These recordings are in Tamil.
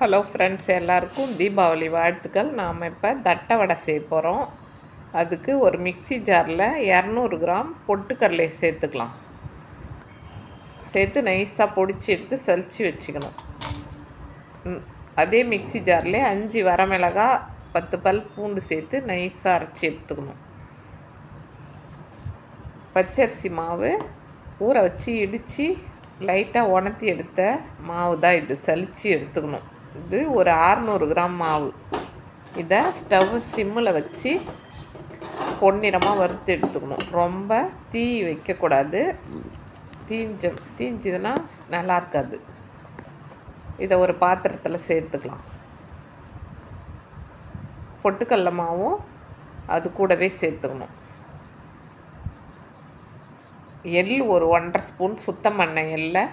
ஹலோ ஃப்ரெண்ட்ஸ் எல்லாருக்கும் தீபாவளி வாழ்த்துக்கள். நாம் இப்போ தட்டை வடை செய்ய போகிறோம் அதுக்கு ஒரு மிக்சி ஜாரில் இரநூறு கிராம் பொட்டுக்கடலை சேர்த்துக்கலாம். சேர்த்து நைஸாக பொடிச்சு எடுத்து சலித்து வச்சுக்கணும். அதே மிக்சி ஜார்லேயே அஞ்சு வரமிளகா பத்து பல் பூண்டு சேர்த்து நைஸாக அரைச்சி எடுத்துக்கணும். பச்சரிசி மாவு ஊற வச்சு இடித்து லைட்டாக உணர்த்தி எடுத்த மாவு தான் இது. சலித்து எடுத்துக்கணும். இது ஒரு ஆறுநூறு கிராம் மாவு. இதை ஸ்டவ் சிம்மில் வச்சு பொன்னிறமாக வறுத்து எடுத்துக்கணும். ரொம்ப தீ வைக்கக்கூடாது. தீஞ்ச தீஞ்சதுன்னா நல்லா இருக்காது. இதை ஒரு பாத்திரத்தில் சேர்த்துக்கலாம். பொட்டுக்கடல மாவும் அது கூடவே சேர்த்துக்கணும். எள் ஒரு ஒன்றரை ஸ்பூன் சுத்தம் பண்ண எள்ளை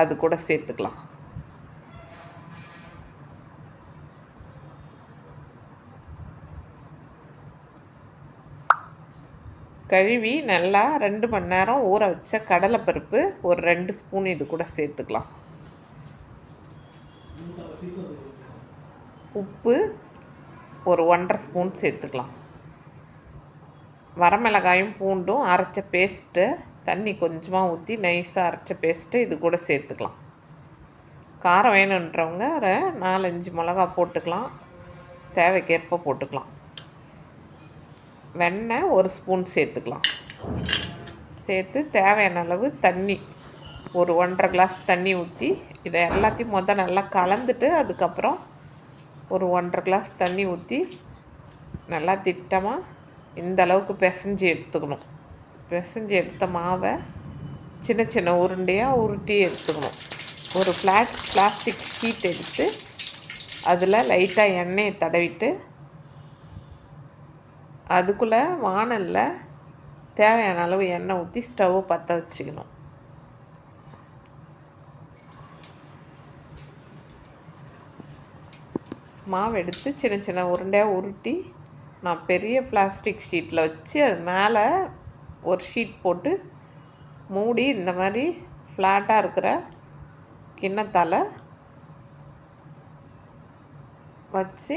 அது கூட சேர்த்துக்கலாம். கழுவி நல்லா ரெண்டு மணி நேரம் ஊற வச்ச கடலைப்பருப்பு ஒரு ரெண்டு ஸ்பூன் இது கூட சேர்த்துக்கலாம். உப்பு ஒரு ஒன்றரை ஸ்பூன் சேர்த்துக்கலாம். வரமிளகாயும் பூண்டும் அரைச்ச பேஸ்ட்டு தண்ணி கொஞ்சமாக ஊற்றி நைஸாக அரைச்ச பேஸ்ட்டு இது கூட சேர்த்துக்கலாம். காரம் வேணுன்றவங்க நாலஞ்சு மிளகா போட்டுக்கலாம். தேவைக்கேற்ப போட்டுக்கலாம். வெண்ணெய் ஒரு ஸ்பூன் சேர்த்துக்கலாம். சேர்த்து தேவையான அளவு தண்ணி ஒரு ஒன்றரை கிளாஸ் தண்ணி ஊற்றி இதை எல்லாத்தையும் மொதல் நல்லா கலந்துட்டு அதுக்கப்புறம் ஒரு ஒன்றரை கிளாஸ் தண்ணி ஊற்றி நல்லா திட்டமாக இந்த அளவுக்கு பிசைஞ்சு எடுத்துக்கணும். பிசைஞ்சு எடுத்த மாவை சின்ன சின்ன உருண்டையாக உருட்டி எடுத்துக்கணும். ஒரு பிளாஸ் பிளாஸ்டிக் ஷீட் எடுத்து அதில் லைட்டாக எண்ணெயை தடவிட்டு அதுக்குள்ளே வானலில் தேவையான அளவு எண்ணெய் ஊற்றி ஸ்டவ்வை பற்ற வச்சுக்கணும். மாவு எடுத்து சின்ன சின்ன உருண்டையாக உருட்டி நான் பெரிய பிளாஸ்டிக் ஷீட்டில் வச்சு அது மேலே ஒரு ஷீட் போட்டு மூடி இந்த மாதிரி ஃப்ளாட்டாக இருக்கிற கிண்ணத்தால் வச்சு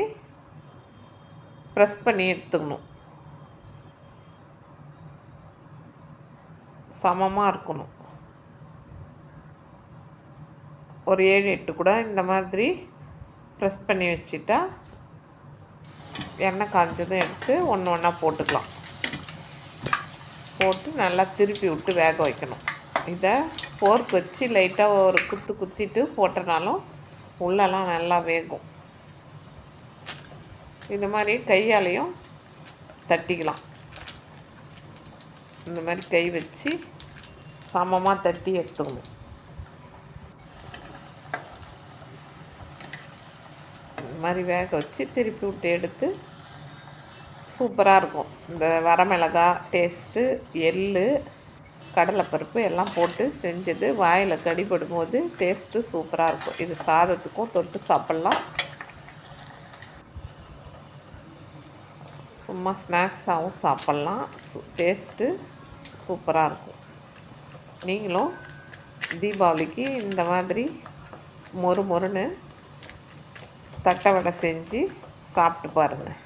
ப்ரெஸ் பண்ணி எடுத்துக்கணும். சமமாக இருக்கணும். ஒரு ஏழு எட்டு கூட இந்த மாதிரி ப்ரெஸ் பண்ணி வச்சுட்டா எண்ணெய் காஞ்சதும் எடுத்து ஒன்று ஒன்றா போட்டுக்கலாம். போட்டு நல்லா திருப்பி விட்டு வேக வைக்கணும். இதை போர்க் வச்சு லைட்டாக ஒரு குத்து குத்திட்டு போட்டனாலும் உள்ளெல்லாம் நல்லா வேகும். இந்த மாதிரி கையாலையும் தட்டிக்கலாம். இந்த மாதிரி கை வச்சு சமமாக தட்டி எடுத்துக்கணும். இந்த மாதிரி வேக வச்சு திருப்பி விட்டு எடுத்து சூப்பராக இருக்கும். இந்த வரமிளகா டேஸ்ட்டு எள் கடலைப்பருப்பு எல்லாம் போட்டு செஞ்சது. வாயில் கடிபடும் போது டேஸ்ட்டு சூப்பராக இருக்கும். இது சாதத்துக்கும் தொட்டு சாப்பிட்லாம். சும்மா ஸ்நாக்ஸாகவும் சாப்பிட்லாம். டேஸ்ட்டு சூப்பராக இருக்கும். நீங்களும் தீபாவளிக்கு இந்த மாதிரி மொறு மொறுன்னு தட்டை வடை செஞ்சு சாப்பிட்டு பாருங்கள்